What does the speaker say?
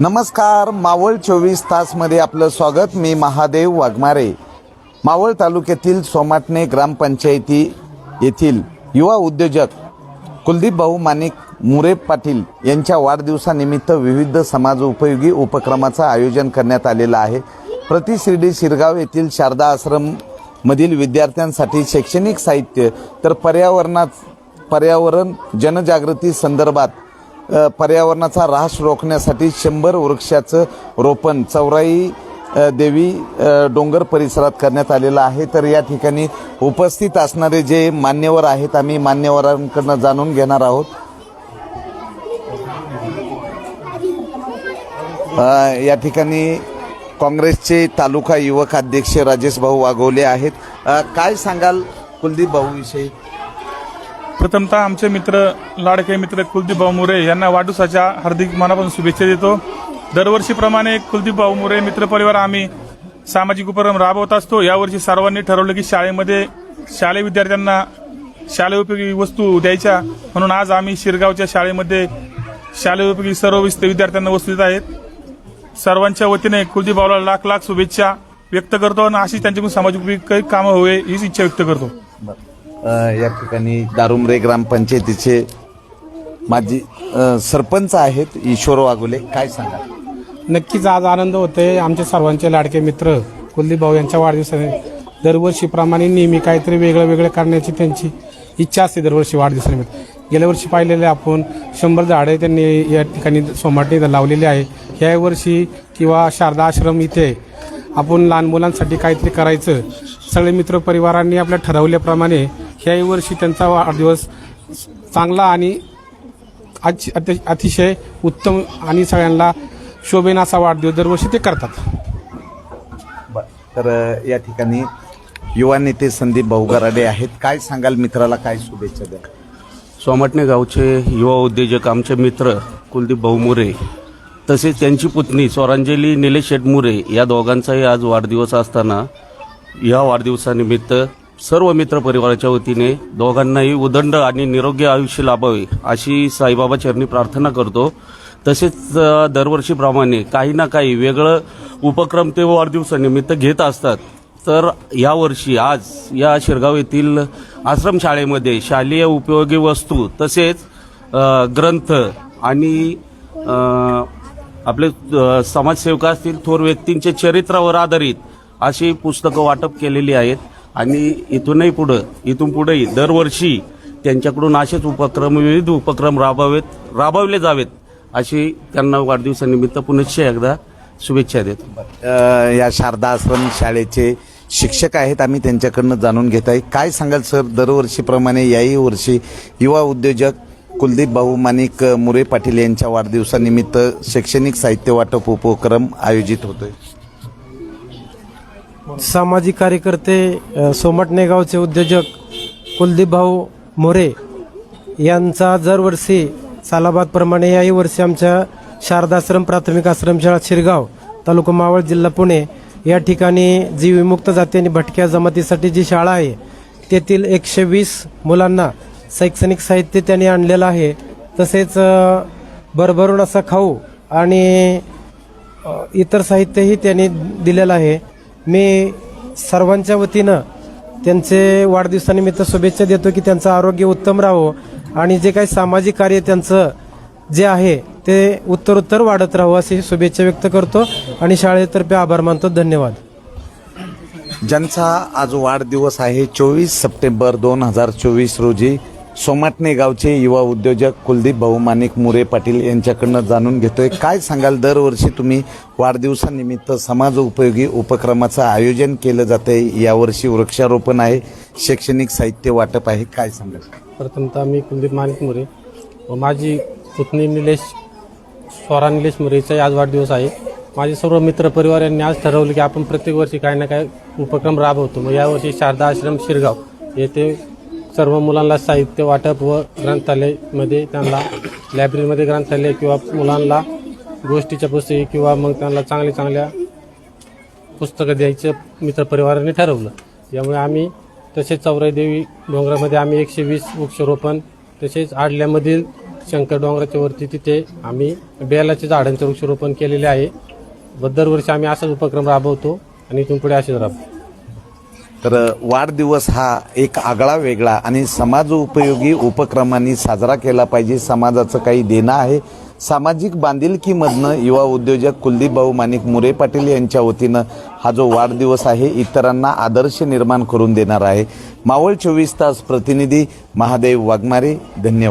नमस्कार मावळ चोवीस तासमध्ये आपलं स्वागत. मी महादेव वाघमारे. मावळ तालुक्यातील सोमाटणे ग्रामपंचायती येथील युवा उद्योजक कुलदीप भाऊ माणिक मुरे पाटील यांच्या वाढदिवसानिमित्त विविध समाज उपयोगी उपक्रमाचं आयोजन करण्यात आलेलं आहे. प्रति शिर्डी शिरगाव येथील शारदा आश्रम मधील विद्यार्थ्यांसाठी शैक्षणिक साहित्य तर पर्यावरणात पर्यावरण जनजागृती संदर्भात पर्यावरणाचा ऱ्हास रोखण्यासाठी शंभर वृक्षाचं रोपण चौराई देवी डोंगर परिसरात करण्यात आलेलं आहे. तर या ठिकाणी उपस्थित असणारे जे मान्यवर आहेत आम्ही मान्यवरांकडनं जाणून घेणार आहोत. या ठिकाणी काँग्रेसचे तालुका युवक अध्यक्ष राजेश भाऊ वाघोले आहेत. काय सांगाल कुलदीप भाऊ विषयी प्रथमतः आमचे मित्र लाडके मित्र कुलदीप भाऊ मोरे यांना वाढदिवसाच्या हार्दिक मनापासून शुभेच्छा देतो. दरवर्षीप्रमाणे कुलदीप भाऊ मोरे मित्रपरिवार आम्ही सामाजिक उपक्रम राबवत असतो. यावर्षी सर्वांनी ठरवलं की शाळेमध्ये शालेय विद्यार्थ्यांना शालेय उपयोगी वस्तू द्यायच्या. म्हणून आज आम्ही शिरगावच्या शाळेमध्ये शालेय उपयोगी सर्व विद्यार्थ्यांना वस्तू देत आहेत. सर्वांच्या वतीने कुलदीप भाऊला लाख लाख शुभेच्छा व्यक्त करतो आणि अशी त्यांच्याकडून सामाजिक उपयोगी काही कामं होवे हीच इच्छा व्यक्त करतो. या ठिकाणी दारुमरे ग्रामपंचायतीचे माजी सरपंच आहेत ईश्वर वागुले काय सांगा? नक्कीच आज आनंद होतोय. आमचे सर्वांचे लाडके मित्र कुलदीप भाऊ यांच्या वाढदिवसाने दरवर्षीप्रमाणे नेहमी काहीतरी वेगळं वेगळं करण्याची त्यांची इच्छा असते दरवर्षी वाढदिवसानिमित्त. गेल्या वर्षी पाहिलेले आपण शंभर झाडे त्यांनी या ठिकाणी सोमाटणी लावलेली आहे. ह्या वर्षी किंवा शारदा आश्रम इथे आपण लहान मुलांसाठी काहीतरी करायचं. सगळे मित्र परिवारांनी आपल्या ठरवल्याप्रमाणे ह्याही वर्षी त्यांचा वाढदिवस चांगला आणि अति- अति- अतिशय उत्तम आणि सगळ्यांना शोभेन असा वाढदिवस दरवर्षी ते करतात. तर या ठिकाणी युवा नेते संदीप भाऊ गराडे आहेत. काय सांगाल मित्राला? काय शुभेच्छा द्या सोमाटणे गावचे युवा उद्योजक आमचे मित्र कुलदीप भाऊ मुरे तसेच त्यांची पुतणी स्वरांजली निलेश शेठ मुरे या दोघांचाही आज वाढदिवस असताना या वाढदिवसानिमित्त सर्व मित्र परिवाराच्या वतीने दोघांनाही उदंड आणि निरोगी आयुष्य लाभावे अशी साईबाबा चरणी प्रार्थना करतो. तसेच दरवर्षीप्रमाणे काही ना काही वेगळं उपक्रम ते वाढदिवसानिमित्त घेत असतात. तर यावर्षी आज या शिरगाव येथील आश्रमशाळेमध्ये शालेय उपयोगी वस्तू तसेच ग्रंथ आणि आपले अ, समाजसेवक असतील थोर व्यक्तींचे चरित्रावर आधारित अशी पुस्तकं वाटप केलेली आहेत. आणि इथूनही पुढं इथून पुढेही दरवर्षी त्यांच्याकडून असेच उपक्रम विविध उपक्रम राबवेत राबवले जावेत अशी त्यांना वाढदिवसानिमित्त पुनश्च एकदा शुभेच्छा देतो. या शारदा आश्रम शाळेचे शिक्षक आहेत आम्ही त्यांच्याकडनं जाणून घेत आहे. काय सांगाल सर दरवर्षीप्रमाणे याही वर्षी युवा उद्योजक कुलदीप भाऊ माणिक मुरे पाटील यांच्या वाढदिवसानिमित्त शैक्षणिक साहित्य वाटप उपक्रम आयोजित होतोय. सामाजिक कार्यकर्ते सोमटणे गावचे उद्योजक कुलदीप भाऊ मोरे यांचा दरवर्षी सालाबादप्रमाणे याही वर्षी आमच्या शारदाश्रम प्राथमिक आश्रमशाळा शिरगाव तालुका मावळ जिल्हा पुणे या ठिकाणी जी विमुक्त जाती आणि भटक्या जमातीसाठी जी शाळा आहे तेथील एकशे वीस मुलांना शैक्षणिक साहित्य त्यांनी आणलेलं आहे. तसेच भरभरून असा खाऊ आणि इतर साहित्यही त्यांनी दिलेलं आहे. मी सर्वांच्या वतीनं त्यांचे वाढदिवसानिमित्त शुभेच्छा देतो की त्यांचं आरोग्य उत्तम राहावं आणि जे काही सामाजिक कार्य त्यांचं जे आहे ते उत्तरोत्तर वाढत राहावं अशी शुभेच्छा व्यक्त करतो आणि शाळेतर्फे आभार मानतो. धन्यवाद. ज्यांचा आज वाढदिवस आहे चोवीस सप्टेंबर दोन हजार चोवीस रोजी सोमाटणे गावचे युवा उद्योजक कुलदीप भाऊ माणिक मुरे पाटील यांच्याकडनं जाणून घेतोय. काय सांगाल? दरवर्षी तुम्ही वाढदिवसानिमित्त समाज उपयोगी उपक्रमाचं आयोजन केलं जातंय. यावर्षी वृक्षारोपण आहे. शैक्षणिक साहित्य वाटप आहे. काय सांगाल? प्रथमतः मी कुलदीप माणिक मोरे व माझी पुतणी निलेश स्वरा निलेश मोरेचा आज वाढदिवस आहे. माझे सर्व मित्र परिवार यांनी आज ठरवलं की आपण प्रत्येक वर्षी काही ना काही उपक्रम राबवतो. मग यावर्षी शारदा आश्रम शिरगाव येथे सर्व मुलांना साहित्य वाटप व ग्रंथालयमध्ये त्यांना लायब्ररीमध्ये ग्रंथालय किंवा मुलांना गोष्टीच्या पुस्तके किंवा मग त्यांना चांगल्या चांगल्या पुस्तकं द्यायचं मित्रपरिवाराने ठरवलं. यामुळे आम्ही तसेच चौराई देवी डोंगरामध्ये आम्ही एकशे वीस वृक्षारोपण तसेच आडल्यामधील शंकर डोंगराच्या वरती तिथे आम्ही बेलाच्या झाडांचं वृक्षारोपण केलेले आहे. व दरवर्षी आम्ही असाच उपक्रम राबवतो आणि इथून पुढे असेच राबवतो. तर वाढदिवस हा एक आगळा वेगळा आणि समाज उपयोगी उपक्रमांनी साजरा केला पाहिजे. समाजाचं काही देणं आहे. सामाजिक बांधिलकीमधनं युवा उद्योजक कुलदीप भाऊ माणिक मुरे पाटील यांच्या वतीनं हा जो वाढदिवस आहे इतरांना आदर्श निर्माण करून देणार आहे. मावळ चोवीस तास प्रतिनिधी महादेव वाघमारे धन्यवाद.